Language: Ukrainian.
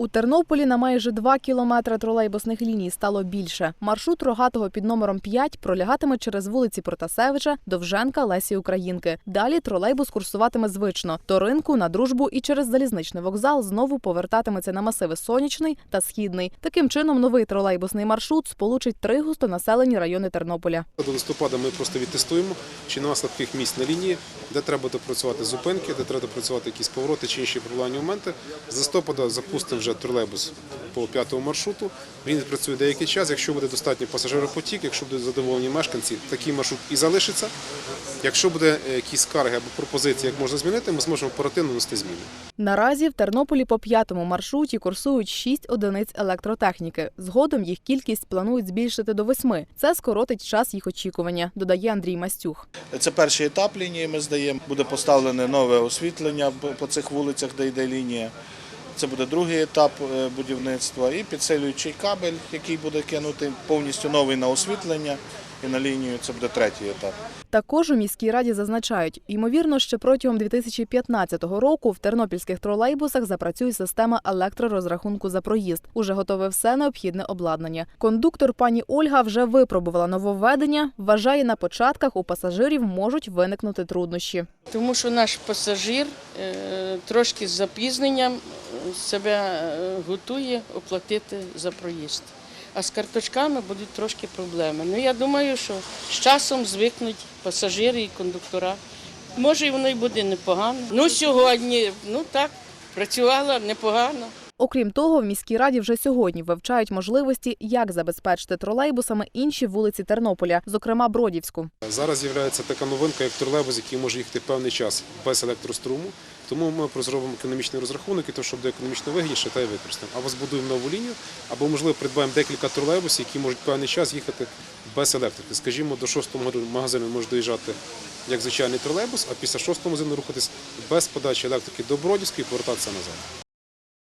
У Тернополі на майже 2 кілометри тролейбусних ліній стало більше. Маршрут рогатого під номером 5 пролягатиме через вулиці Протасевича, Довженка, Лесі Українки. Далі тролейбус курсуватиме звично до ринку на дружбу і через залізничний вокзал знову повертатиметься на масиви Сонячний та Східний. Таким чином, новий тролейбусний маршрут сполучить три густонаселені райони Тернополя. До листопада ми просто відтестуємо, чи нема слабких місць на лінії, де треба допрацювати зупинки, де треба допрацювати якісь повороти чи інші проблемні моменти. З листопада запустимо вже тролейбус по п'ятому маршруту. Він відпрацює деякий час. Якщо буде достатньо пасажиропотік, якщо будуть задоволені мешканці, такий маршрут і залишиться. Якщо буде е, якісь скарги або пропозиції, як можна змінити, ми зможемо оперативно нести зміни. Наразі в Тернополі по п'ятому маршруті курсують 6 одиниць електротехніки. Згодом їх кількість планують збільшити до восьми. Це скоротить час їх очікування, додає Андрій Мастюх. Це перший етап лінії. Ми здаємо. Буде поставлене нове освітлення по цих вулицях, де йде лінія. Це буде другий етап е, будівництва і підсилюючий кабель, який буде кинути повністю новий на освітлення і на лінію. Це буде третій етап. Також у міській раді зазначають, ймовірно, ще протягом 2015 року в тернопільських тролейбусах запрацює система електророзрахунку за проїзд. Уже готове все необхідне обладнання. Кондуктор пані Ольга вже випробувала нововведення. Вважає, на початках у пасажирів можуть виникнути труднощі. Тому що наш пасажир е, трошки з запізненням себе е, готує оплатити за проїзд. А з карточками будуть трошки проблеми. Ну я думаю, що з часом звикнуть пасажири і кондуктора. Може, і воно й буде непогано. Ну сьогодні, ну так, працювала непогано. Окрім того, в міській раді вже сьогодні вивчають можливості, як забезпечити тролейбусами інші вулиці Тернополя, зокрема Бродівську. Зараз з'являється така новинка, як тролейбус, який може їхати певний час без електроструму. Тому ми зробимо економічний розрахунок і то, щоб буде економічно вигідніше, та й використаємо. Або збудуємо нову лінію, або можливо придбаємо декілька тролейбусів, які можуть певний час їхати без електрики. Скажімо, до шостого магазину може доїжджати як звичайний тролейбус, а після шостого магазину рухатись без подачі електрики до Бродівської і повертатися назад.